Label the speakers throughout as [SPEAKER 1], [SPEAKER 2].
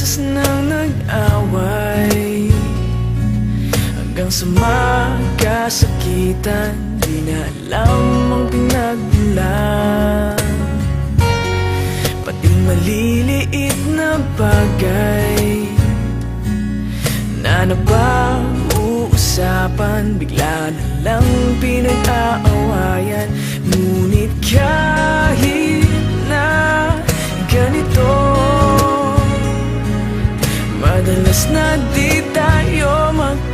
[SPEAKER 1] beses nang nag-away. Hanggang sa magkasakitan Di na alam ang pinagmulan Pati maliliit na bagay. Na napag-uusapan Bigla na lang pinag-aawayan. Ngunit kahit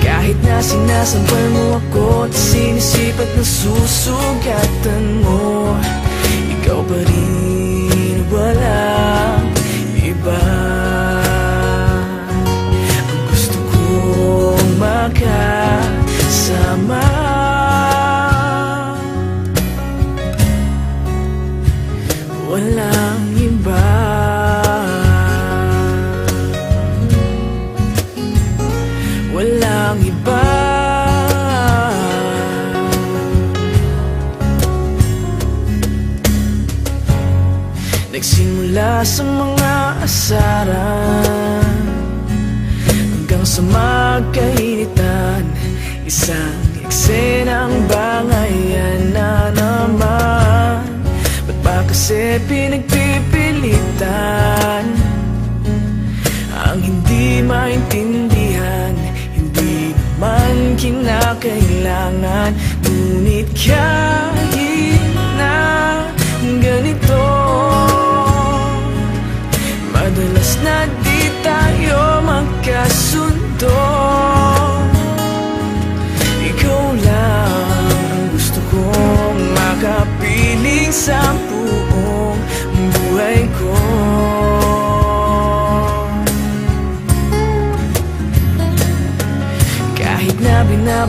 [SPEAKER 1] Kahit na sinasampal mo ako At sinisipat na susugatan mo Ikaw pa rin walang Nagsimula sa mga asaran Hanggang sa magkainitan Isang eksenang bangayan na naman. Ba't ba kasi pinagpipilitan? Ang hindi maintindihan Hindi naman kinakailangan. Ngunit kahit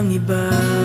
[SPEAKER 1] ng iba.